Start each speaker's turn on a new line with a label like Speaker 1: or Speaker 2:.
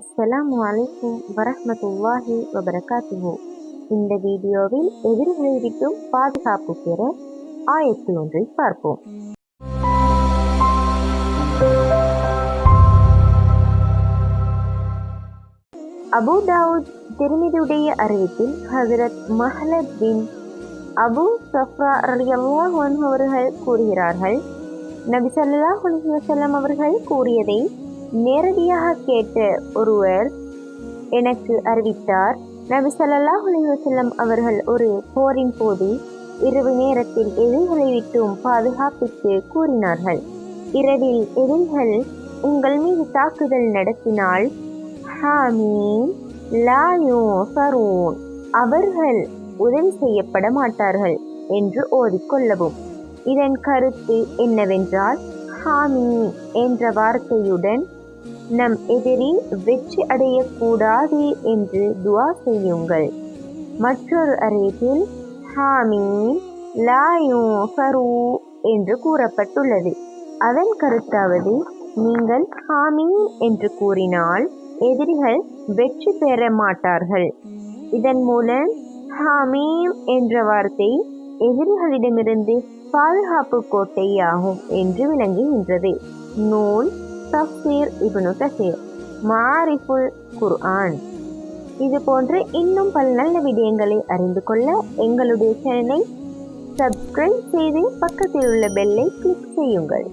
Speaker 1: அஸ்ஸலாமு வலைக்கும் வரமத்துல்லாஹி வபரகாத்துஹு. இந்த வீடியோவில் எதிரிகளை விட்டும் பாதுகாப்பு பெற ஆயத்து ஒன்றை பார்ப்போம். அபு தாவூத் திருமிதியுடைய அறிவிப்பில் ஹசரத் மஹலத் பின் அபு சஃப்ரா ரலியல்லாஹு அவர்கள் கூறுகிறார்கள் நபி சல்லாஹ் அலைஹி வஸல்லம் அவர்கள் கூறியதை நேரடியாக கேட்ட ஒருவர் எனக்கு அறிவித்தார். நபி ஸல்லல்லாஹு அவர்கள் ஒரு போரின் போது இரவு நேரத்தில் எதிரிகளை விட்டும் பாதுகாப்பித்து கூறினார்கள். இரவில் எதிரிகள் உங்கள் மீது தாக்குதல் நடத்தினால் ஹாமீன் லாயோ யூஃபரூன். அவர்கள் உதவி செய்யப்பட மாட்டார்கள் என்று ஓதிக்கொள்ளவும் இதன் கருத்து என்னவென்றால் ஹாமி என்ற வார்த்தையுடன் நம் எதிரி வெற்றி அடையக்கூடாது என்று துவா செய்யுங்கள். மற்றொரு அறிவிப்பில் ஹாமீம் லா யூஃபரு என்று கூறப்பட்டுள்ளது. அதன் கருத்தாவது நீங்கள் ஹாமீம் என்று கூறினால் எதிரிகள் வெற்றி பெற மாட்டார்கள். இதன் மூலம் ஹாமீம் என்ற வார்த்தை எதிரிகளிடமிருந்து பாதுகாப்பு கோட்டையாகும் என்று விளங்குகின்றது. நூல் தஃசீர் இப்னு கசீர். மாரிஃபுல் குர்ஆன். இது போன்று இன்னும் பல நல்ல விடயங்களை அறிந்து கொள்ள எங்களுடைய சேனலை சப்ஸ்கிரைப் செய்து பக்கத்தில் உள்ள பெல்லை கிளிக் செய்யுங்கள்.